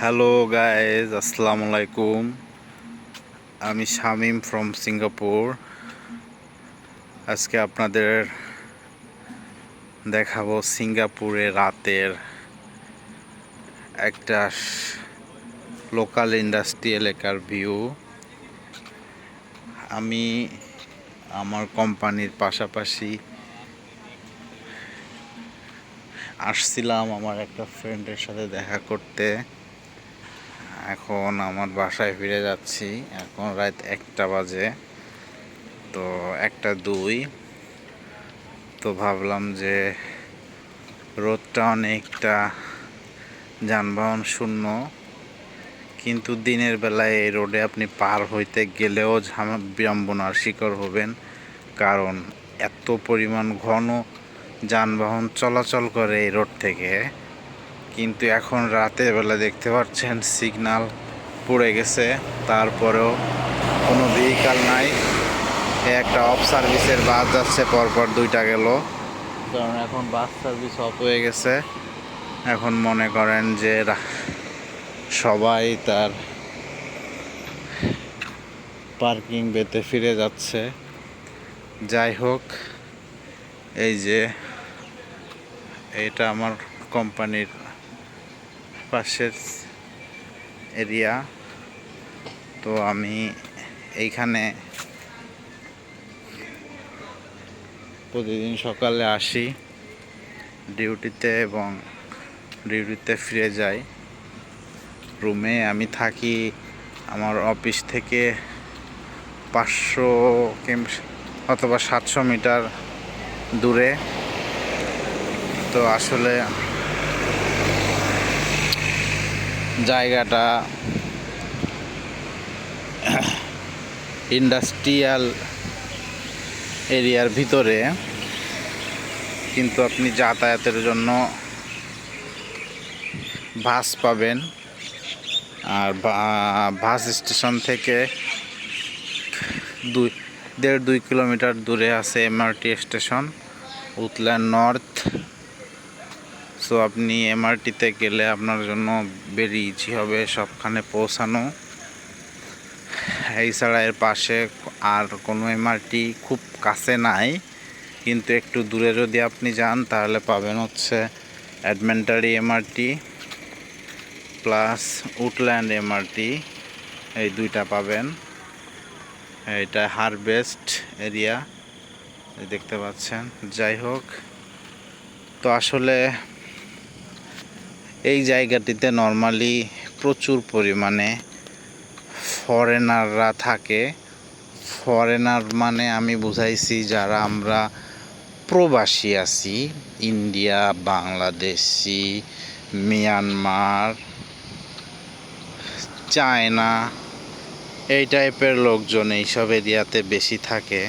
Hello guys আসসালামু আলাইকুম আমি শামিম ফ্রম সিঙ্গাপুর আজকে আপনাদের দেখাবো সিঙ্গাপুরে রাতের একটা লোকাল ইন্ডাস্ট্রি এলাকার ভিউ আমি আমার কোম্পানির পাশাপাশি আসছিলাম আমার একটা ফ্রেন্ডের সাথে দেখা করতে। এখন আমার বাসায় ফিরে যাচ্ছি। এখন রাত একটা বাজে, তো একটা দুই। তো ভাবলাম যে রোদটা অনেকটা যানবাহন শূন্য, কিন্তু দিনের বেলায় এই রোডে আপনি পার হইতে গেলেও বিড়ম্বনার শিকার হবেন, কারণ এত পরিমাণ ঘন যানবাহন চলাচল করে এই রোড থেকে। কিন্তু এখন রাতের বেলা দেখতে পাচ্ছেন সিগনাল পড়ে গেছে। তারপরেও কোনো ভেহিকাল নাই। একটা অফ সার্ভিসের বাস যাচ্ছে, পরপর দুইটা গেল। কারণ এখন বাস সার্ভিস অফ হয়ে গেছে। এখন মনে করেন যে সবাই তার পার্কিং বেতে ফিরে যাচ্ছে। যাই হোক, এই যে, এটা আমার কোম্পানির পাশের এরিয়া। তো আমি এইখানে প্রতিদিন সকালে আসি, ডিউটিতে এবং ডিউটিতে ফিরে যাই। রুমে আমি থাকি আমার অফিস থেকে পাঁচশো অথবা সাতশো মিটার দূরে। তো আসলে জায়গাটা ইন্ডাস্ট্রিয়াল এরিয়ার ভিতরে, কিন্তু আপনি যাতায়াতের জন্য বাস পাবেন। আর বাস স্টেশন থেকে দুই, দেড় দুই কিলোমিটার দূরে আছে MRT station woodland north. So আপনি এমআরটিতে গেলে আপনার জন্য ভেরি ইজি হবে সবখানে পৌঁছানো। এই ছাড়া এর পাশে আর কোনো এমআরটি খুব কাছে নাই, কিন্তু একটু দূরে যদি আপনি যান তাহলে পাবেন হচ্ছে Admiralty MRT plus Woodland MRT, এই দুইটা পাবেন। এটা হারভেস্ট এরিয়া দেখতে পাচ্ছেন। যাই হোক, তো আসলে এই জায়গাটিতে নর্মালি প্রচুর পরিমাণে ফরেনাররা থাকে। ফরেনার মানে আমি বুঝাইছি যারা আমরা প্রবাসী আছি, ইন্ডিয়া, বাংলাদেশি, মিয়ানমার, চায়না, এই টাইপের লোকজন এইসব এরিয়াতে বেশি থাকে।